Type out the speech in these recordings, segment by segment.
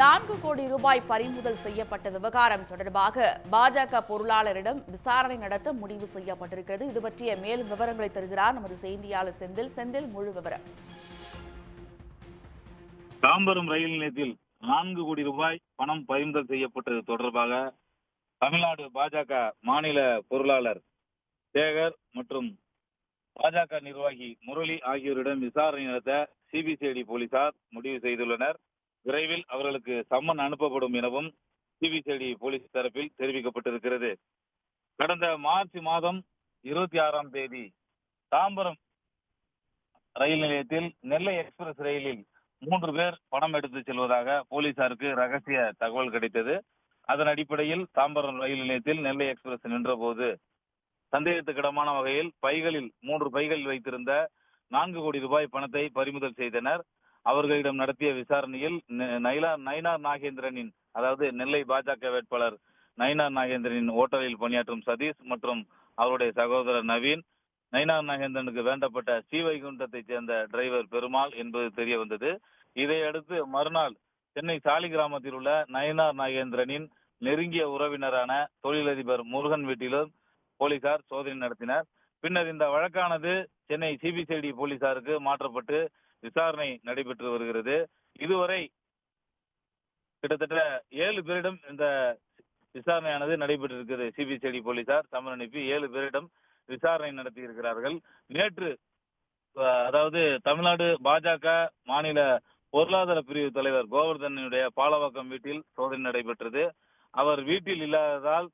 நான்கு கோடி ரூபாய் பறிமுதல் செய்யப்பட்ட விவகாரம் தொடர்பாக பாஜக பொருளாளரிடம் விசாரணை நடத்த முடிவு செய்யப்பட்டிருக்கிறது. இது பற்றிய மேலும் விவரங்களை தருகிறார் நமது செய்தியாளர் செந்தில். செந்தில் முழு விவரம். தாம்பரம் ரயில் நிலையத்தில் நான்கு கோடி ரூபாய் பணம் பறிமுதல் செய்யப்பட்டது தொடர்பாக தமிழ்நாடு பாஜக மாநில பொருளாளர் சேகர் மற்றும் பாஜக நிர்வாகி முரளி ஆகியோரிடம் விசாரணை நடத்த சிபிசிஐடி போலீசார் முடிவு செய்துள்ளனர். விரைவில் அவர்களுக்கு சம்மன் அனுப்பப்படும் எனவும் சிபிசிஐடி போலீஸ் தரப்பில் தெரிவிக்கப்பட்டிருக்கிறது. கடந்த மார்ச் மாதம் இருபத்தி ஆறாம் தேதி தாம்பரம் ரயில் நிலையத்தில் நெல்லை எக்ஸ்பிரஸ் ரயிலில் மூன்று பேர் பணம் எடுத்து செல்வதாக போலீசாருக்கு ரகசிய தகவல் கிடைத்தது. அதன் அடிப்படையில் தாம்பரம் ரயில் நிலையத்தில் நெல்லை எக்ஸ்பிரஸ் நின்றபோது சந்தேகத்துக்கிடமான வகையில் பைகளில் மூன்று பைகளில் வைத்திருந்த நான்கு கோடி ரூபாய் பணத்தை பறிமுதல் செய்தனர். அவர்களிடம் நடத்திய விசாரணையில் நைலா நயினார் நாகேந்திரனின் அதாவது நெல்லை பாஜக வேட்பாளர் நயினார் நாகேந்திரனின் ஓட்டலில் பணியாற்றும் சதீஷ் மற்றும் அவருடைய சகோதரர் நவீன் நயினார் நாகேந்திரனுக்கு வேண்டப்பட்ட ஸ்ரீவைகுண்டத்தைச் சேர்ந்த டிரைவர் பெருமாள் என்பது தெரிய வந்தது இதையடுத்து மறுநாள் சென்னை சாலி கிராமத்தில் உள்ள நயினார் நாகேந்திரனின் நெருங்கிய உறவினரான தொழிலதிபர் முருகன் வீட்டிலும் போலீசார் சோதனை நடத்தினர். பின்னர் இந்த வழக்கானது சென்னை சிபிசிஐடி போலீசாருக்கு மாற்றப்பட்டு விசாரணை நடைபெற்று வருகிறது. இதுவரை கிட்டத்தட்ட ஏழு பேரிடம் இந்த விசாரணையானது நடைபெற்றிருக்கிறது. சிபிசிஐடி போலீசார் சம்மன் அனுப்பி ஏழு பேரிடம் விசாரணை நடத்தி இருக்கிறார்கள் நேற்று அதாவது தமிழ்நாடு பாஜக மாநில பொருளாதார பிரிவு தலைவர் கோவர்தனுடைய பாலவாக்கம் வீட்டில் சோதனை நடைபெற்றது. அவர் வீட்டில் இல்லாததால்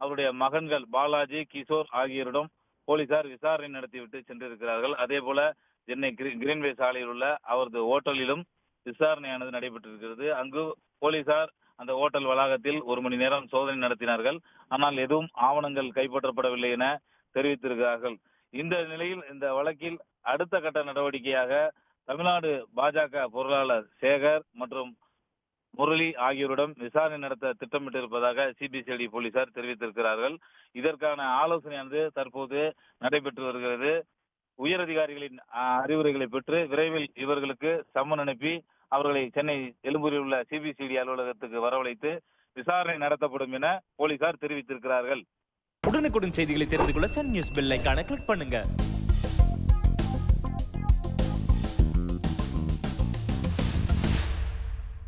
அவருடைய மகன்கள் பாலாஜி கிஷோர் ஆகியோரிடம் போலீசார் விசாரணை நடத்திவிட்டு சென்றிருக்கிறார்கள். அதே போல சென்னை கிரீன்வே சாலையில் உள்ள அவரது ஓட்டலிலும் விசாரணையானது நடைபெற்றிருக்கிறது. அங்கு போலீசார் அந்த ஓட்டல் வளாகத்தில் ஒரு மணி நேரம் சோதனை நடத்தினார்கள். ஆனால் எதுவும் ஆவணங்கள் கைப்பற்றப்படவில்லை என தெரிவித்திருக்கிறார்கள். இந்த நிலையில் இந்த வழக்கில் அடுத்த கட்ட நடவடிக்கையாக தமிழ்நாடு பாஜக பொருளாளர் சேகர் மற்றும் முரளி ஆகியோரிடம் விசாரணை நடத்த திட்டமிட்டிருப்பதாக சிபிசிஐடி போலீசார் தெரிவித்திருக்கிறார்கள். இதற்கான ஆலோசனையானது தற்போது நடைபெற்று வருகிறது. உயரதிகாரிகளின் அறிவுரைகளை பெற்று விரைவில் இவர்களுக்கு சம்மன் அனுப்பி அவர்களை சென்னை எழும்பூரில் உள்ள சிபிசிஐடி அலுவலகத்துக்கு வரவழைத்து விசாரணை நடத்தப்படும் என போலீசார் தெரிவித்திருக்கிறார்கள். உடனுக்குடன் செய்திகளை தெரிந்து கொள்ள சன் நியூஸ் பெல் ஐக்கான கிளிக் பண்ணுங்க.